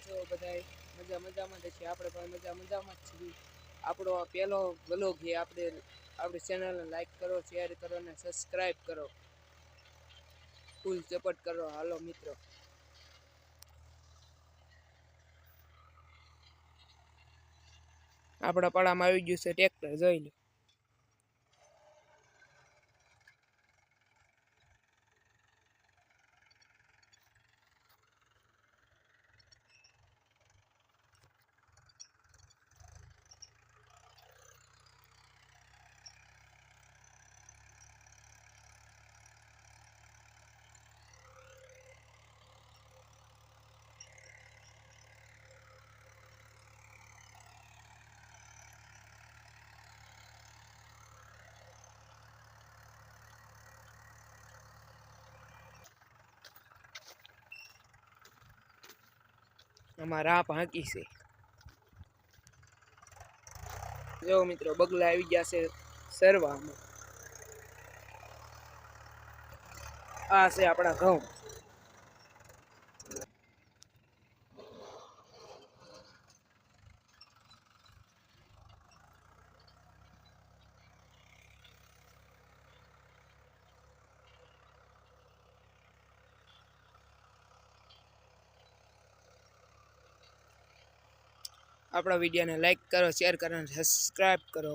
છો, બધાય મજા મજામાં જ છીએ આપણે પણ મજા મજામાં જ છીએ. આપણો પહેલો વ્લોગ છે. આપણે, આપણી ચેનલને લાઈક કરો શેર કરો અને સબસ્ક્રાઈબ કરો. ફૂલ સપોર્ટ કરો. હાલો, મિત્રો. આપણા પાડામાં આવી ગયું છે ટ્રેક્ટર જોઈ લો. આમાં રાપ હાંકી છે. જો મિત્રો, બગલા આવી ગયા છે સરવામાં. આ છે આપણા ઘઉં. આપણા વિડીયોને લાઇક કરો શેર કરો અને સબસ્ક્રાઈબ કરો.